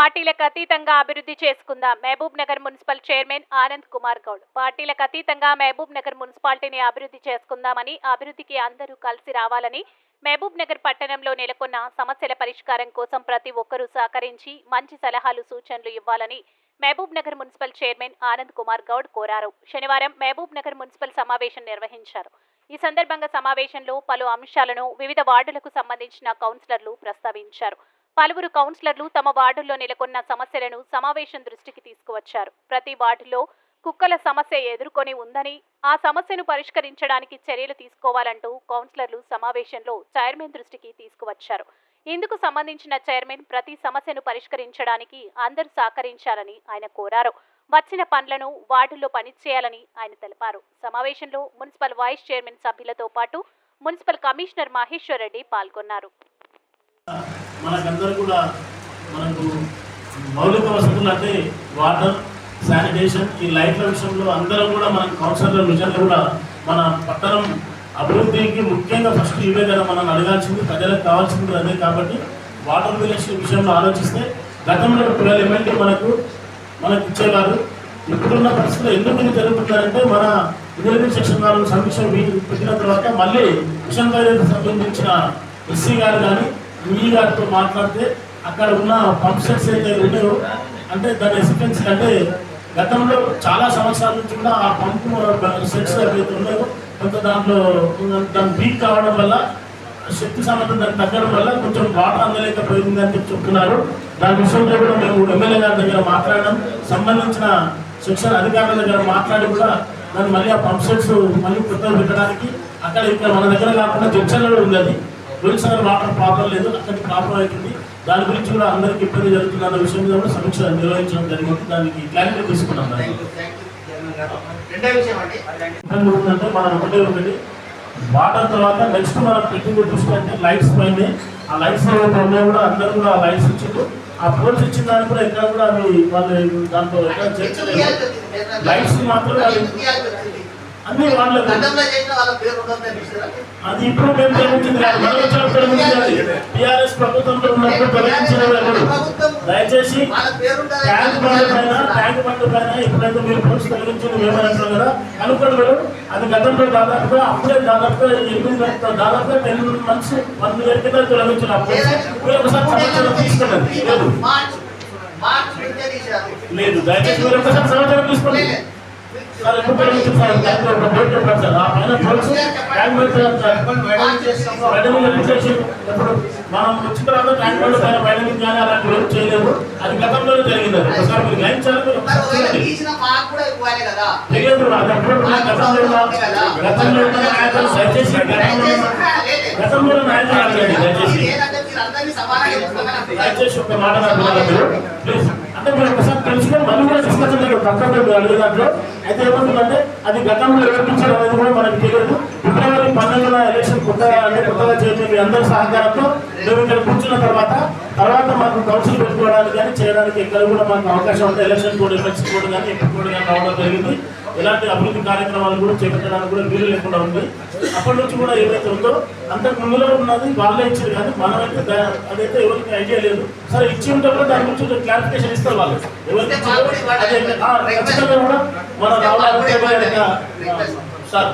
పార్టీలకు అతీతంగా అభివృద్ధి చేసుకుందాం. Mahabubnagar municipal chairman Anand Kumar Goud. పార్టీలకు అతీతంగా మహబూబ్ నగర్ మున్సిపాలిటీని అభివృద్ధి చేసుకుందామని అభివృద్ధికి అందరూ కలిసి రావాలని మహబూబ్ నగర్ పట్టణంలో నెలకొన్న సమస్యల పరిష్కారం కోసం ప్రతి ఒక్కరూ సహకరించి మంచి సలహాలు సూచనలు ఇవ్వాలని మహబూబ్ నగర్ మున్సిపల్ చైర్మన్ ఆనంద్ కుమార్ గౌడ్ కోరారు. శనివారం మహబూబ్ నగర్ మున్సిపల్ సమావేశం నిర్వహించారు. ఈ సందర్భంగా సమావేశంలో పలు అంశాలను వివిధ వార్డులకు సంబంధించిన కౌన్సిలర్లు ప్రస్తావించారు. పలువురు కౌన్సిలర్లు తమ వార్డుల్లో నెలకొన్న సమస్యలను సమావేశం దృష్టికి తీసుకువచ్చారు. ప్రతి వార్డులో కుక్కల సమస్య ఎదుర్కొని ఉందని ఆ సమస్యను పరిష్కరించడానికి చర్యలు తీసుకోవాలంటూ కౌన్సిలర్లు సమావేశంలో చైర్మన్ దృష్టికి తీసుకువచ్చారు. ఇందుకు సంబంధించిన చైర్మన్ ప్రతి సమస్యను పరిష్కరించడానికి అందరూ సహకరించాలని ఆయన కోరారు. వచ్చిన పనులను వార్డుల్లో పనిచేయాలని ఆయన తెలిపారు. సమావేశంలో మున్సిపల్ వైస్ చైర్మన్ సభ్యులతో పాటు మున్సిపల్ కమిషనర్ మహేశ్వర్ రెడ్డి పాల్గొన్నారు. మనకందరూ కూడా మనకు మౌలిక వసతులు అంటే వాటర్ శానిటేషన్ ఈ లైట్ల విషయంలో అందరం కూడా మన కౌన్సిలర్ నిజంగా కూడా మన పట్టణం అభివృద్ధికి ముఖ్యంగా ఫస్ట్ ఇవే కదా మనం అడగాల్సింది ప్రజలకు కావాల్సింది అదే కాబట్టి వాటర్ విలేజ్ విషయంలో ఆలోచిస్తే గతంలో ట్వెల్వ్ ఎమ్మెల్యే మనకు మనకు ఇచ్చేవారు ఇప్పుడున్న పరిస్థితుల్లో ఎందుకు ఇది జరుగుతుందంటే మన ఇంజనీరింగ్ సెక్షన్ వాళ్ళు సమీక్ష పెట్టిన తర్వాత మళ్ళీ మిషన్ సంబంధించిన ఎస్సీ గారు కానీ ఈ గారితో మాట్లాడితే అక్కడ ఉన్న పంప్ సెట్స్ అయితే ఉన్నాయో అంటే దాని ఎక్స్పెన్స్ అంటే గతంలో చాలా సంవత్సరాల నుంచి కూడా ఆ పంపు సెట్స్ ఏవైతే ఉన్నాయో కొంత దాంట్లో దాని వీక్ కావడం వల్ల శక్తి సామర్థ్యం దానికి తగ్గడం వల్ల కొంచెం వాటర్ అందలేకపోయింది అని చెప్తున్నారు. దాని విషయంలో కూడా మేము ఎమ్మెల్యే గారి దగ్గర మాట్లాడడం సంబంధించిన శిక్షణ అధికారుల దగ్గర మాట్లాడి కూడా దాన్ని మళ్ళీ ఆ పంప్ సెట్స్ మళ్ళీ కొత్తగా పెట్టడానికి అక్కడ ఇక్కడ మన దగ్గర కాకుండా జడ్చల్లో ఉంది అది సార్ వాటర్ ప్రాబ్లం లేదు అక్కడికి ప్రాబ్లం అవుతుంది. దాని గురించి కూడా అందరికీ ఇబ్బంది జరుగుతుంది అన్న విషయం మీద కూడా సమీక్ష నిర్వహించడం జరిగింది. దానికి క్లారిటీ తీసుకున్నాం ఉందంటే మనం ఒకటే ఒకటి వాటర్ తర్వాత నెక్స్ట్ మనం పెట్టింది దృష్టి అంటే లైట్స్ పైన. ఆ లైట్స్ ఉన్నాయో కూడా అందరూ కూడా ఆ లైట్స్ ఇచ్చిండ్రు. ఆ పోల్స్ ఇచ్చిన దానికి కూడా ఎక్కడ కూడా అవి వాళ్ళు దాంట్లో ఎక్కడ చేర్చలేదు? లైట్స్ వచ్చింది? అన్ని వాళ్ళ? అది ఇప్పుడు మేము తొలగించింది కాదు మనం వచ్చినప్పుడు తొలగించింది టీఆర్ఎస్ ప్రభుత్వంలో ఉన్నప్పుడు తొలగించిన దయచేసి ట్యాంక్ బండ్ పైన ట్యాంక్ బండ్ పైన ఎప్పుడైతే మీరు పోస్ట్ తొలగించింది మేమంటున్నాం కదా అనుకోండి మీరు అది గతంలో దాదాపుగా అప్పుడే దాదాపుగా ఎనిమిది దాదాపుగా టెన్ మంత్స్ వన్ ఇయర్ కింద తొలగించిన అప్పుడు మీరు ఒకసారి సమాచారం తీసుకున్నది లేదు. దయచేసి మీరు ఒకసారి సమాచారం తీసుకోండి. సార్ ఎప్పుడు సార్ ఒక డేట్ పెట్టారు సార్ ఆ పైన ట్యాంక్ బండ్ చేస్తాము. మనం వచ్చిన తర్వాత ట్యాంక్ బండ్ పైన కానీ ఏం చేయలేదు అది గతంలోనే జరిగింది ఒకసారి మీరు గ్రహించాలి తెలియదు అది అప్పుడు గతంలో గతంలో ఉన్న నాయకులు దయచేసి గతంలో ఉన్న- నాయకులు అడగండి దయచేసి దయచేసి ఒక మాట నాకు ప్లీజ్ అంటే మీరు ఒకసారి తెలుసుకొని మళ్ళీ కూడా డిస్కషన్ అడిగే దాంట్లో అయితే ఏమవుతుందంటే అది గతంలో నిర్వహించడం అనేది కూడా మనకు తెలియదు. ఫిబ్రవరి పన్నెండున ఎలక్షన్ కొత్తగా అంటే కొత్తగా చేసిన మీ అందరి సహకారంతో మేము ఇక్కడ కూర్చున్న తర్వాత తర్వాత మాకు కౌన్సిల్ పెట్టుకోవడానికి కానీ చేయడానికి ఎక్కడ కూడా మాకు అవకాశం ఉంటే ఎలక్షన్ కూడా ఎలక్షన్ కూడా కానీ ఎప్పుడు కూడా కానీ రావడం జరిగింది. ఎలాంటి అభివృద్ధి కార్యక్రమాలు కూడా చేపట్టడానికి కూడా వీలు లేకుండా ఉంది. అప్పటి నుంచి కూడా ఏదైతే ఉందో అంతకు ముందులో ఉన్నది వాళ్ళే ఇచ్చారు కానీ మనమైతే అదైతే ఎవరికి ఐడియా లేదు. సరే ఇచ్చి ఉంటే కూడా దాని గురించి క్లారిఫికేషన్ ఇస్తారు వాళ్ళు. ఎవరికి ఖచ్చితంగా కూడా మన సార్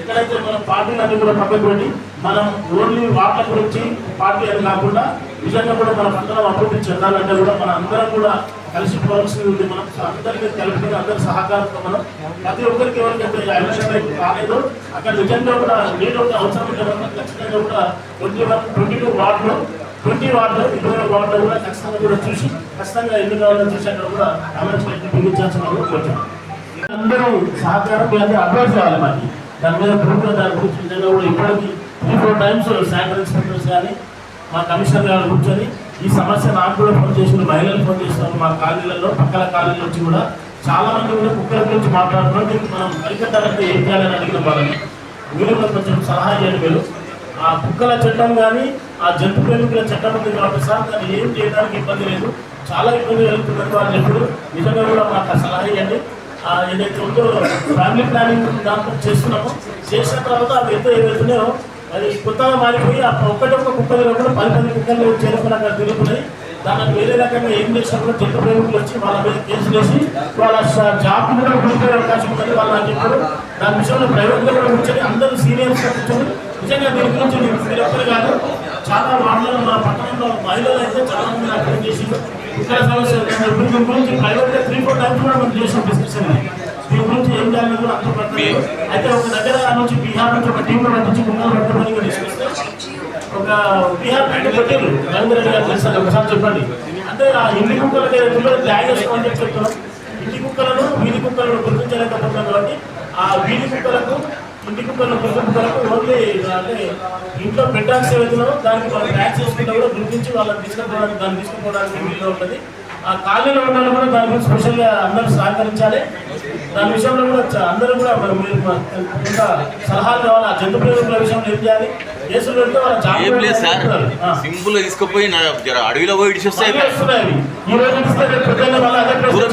ఎక్కడైతే మన పార్టీలన్నీ కూడా పక్కకు పెట్టి మనం ఓన్లీ వార్తల గురించి పార్టీ అని కాకుండా నిజంగా కూడా మన అందరం అభివృద్ధి చెందాలంటే కూడా మన అందరం కూడా కలిసిపోవాల్సింది ఉంది. మనం అందరికీ కలిపి అందరి సహకారంతో మనం ప్రతి ఒక్కరికి ఎవరికైతే ఎలక్షన్ కాలేదు అక్కడ నిజంగా కూడా నేను ఒక అవసరం ఉంటే ఖచ్చితంగా కూడా ట్వంటీ వన్ ట్వంటీ టూ వార్డులో ట్వంటీ వార్డులో ఇరవై వార్డులో కూడా ఖచ్చితంగా కూడా చూసి ఖచ్చితంగా ఎన్ని కావాలో చూసి అక్కడ కూడా కామెంట్స్ పెట్టి బిగించాల్సిన కోరుతున్నాను అందరూ సహకారం మీ అందరూ అడ్వైస్ కావాలి మనకి దాని మీద ప్రభుత్వం దాని గురించి నిజంగా కూడా ఇప్పటికీ three four times sanitary inspectors కానీ మా కమిషనర్ గారు కూర్చొని ఈ సమస్య నాకు కూడా ఫోన్ చేసిన మహిళలు ఫోన్ చేస్తున్నారు మా కాలనీలలో పక్కల కాలనీ నుంచి కూడా చాలా మంది కూడా కుక్కల గురించి మాట్లాడుతున్నారు. దీనికి మనం అరికట్టాలంటే ఏం చేయాలని అడిగిన వాళ్ళని. మీరు కూడా కొంచెం సలహా చేయండి మీరు. ఆ కుక్కల చట్టం కానీ ఆ జంతు ప్రేమికుల చట్టం ఉంది కాబట్టి సార్ దాన్ని ఏం చేయడానికి ఇబ్బంది లేదు. చాలా ఇబ్బంది కలుగుతుందని వాళ్ళు ఎప్పుడు. నిజంగా కూడా మాకు సలహా ఇవ్వండి. ఆ ఏదైతే ఉందో ఫ్యామిలీ ప్లానింగ్ దాంట్లో చేస్తున్నామో చేసిన తర్వాత అవి ఎంత ఏవైతున్నాయో అది కొత్తగా మారిపోయి ఆ ఒక్కటి ఒక్క కుక్కలు కూడా పది పది కుక్కలు చేరుకున్నాక తిరుగుతున్నాయి. దాన్ని వేరే రకంగా ఏం చేసినా కూడా జట్టు ప్రేమికులు వచ్చి వాళ్ళ మీద కేసులు వేసి వాళ్ళ జాబ్ కూడా కోల్పోయే అవకాశం ఉందని వాళ్ళు నాకు చెప్పారు. దాని విషయంలో ప్రైవేట్గా కూడా కూర్చొని అందరూ సీనియర్స్ కూర్చొని నిజంగా దీని గురించి మీరు ఒక్కరు కాదు చాలా వార్డులలో మా పట్టణంలో మహిళలు అయితే చాలా మంది నాకు ఫోన్ చేసి ఇక్కడ సమస్య గురించి ప్రైవేట్గా త్రీ ఫోర్ టైమ్స్ కూడా మనం చేసిన డిస్కషన్ ఇది. దీని గురించి ఏం చేయాలి కూడా అంత పడుతుంది అయితే ఒక దగ్గర నుంచి బీహార్ నుంచి ఒక టీం పంపించి ముందు పట్టుకొని కూడా ఒక బీహార్ ప్యాంట్ పెట్టారు నరేంద్ర గారు తెలుసు ఒకసారి చెప్పండి. అంటే ఆ ఇంటి కుక్కలకి పిల్లలు ట్యాగ్ చేసుకోమని చెప్పి చెప్తున్నాం. ఇంటి కుక్కలను వీధి కుక్కలను గుర్తించలేకపోతున్నాం కాబట్టి ఆ వీధి కుక్కలకు ఇంటి కుక్కలను గుర్తు కుక్కలకు ఓన్లీ అంటే ఇంట్లో పెట్టాల్సి ఏదైతుందో దానికి మనం ట్యాగ్ చేసుకుంటే కూడా గుర్తించి వాళ్ళని తీసుకుపోవడానికి దాన్ని తీసుకుపోవడానికి వీలుగా ఉంటుంది. ఆ కాలనీలో వాళ్ళు కూడా దాని గురించి స్పెషల్గా అందరూ సహకరించాలి. దాని విషయంలో కూడా అందరూ కూడా మరి ఇంకా సలహాలు కావాలి. ఆ జంతు ప్రేమికుల విషయంలో ఏం చేయాలి? కేసులు పెడితే వాళ్ళ జాగ్రత్త. సింపుల్ తీసుకుపోయి అడవిలో పోయి. ఈ రోజు ఇస్తే అదే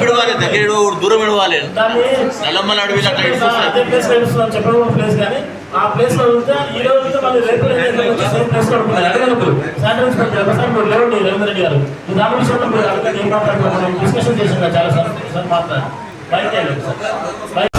దూరం దగ్గర దూరం విడవాలి దాన్ని నల్లమ్మల అడవిలో అట్లా అదే ప్లేస్ చెప్పడం ప్లేస్ కానీ ఆ ప్లేస్లో ఉంటే ఈ రోజు ఉంటే మళ్ళీ రేపు సేమ్ ప్లేస్లో ఉంటుంది. అడగదు శానిటరీ ఇన్స్పెక్టర్ ఒకసారి మీరు లేవండి రవీంద్ర రెడ్డి గారు. ఈ దాని విషయంలో మీరు అడగండి ఏం డిస్కషన్ చేసాం చాలా సార్ సార్. మాట్లాడారు బయట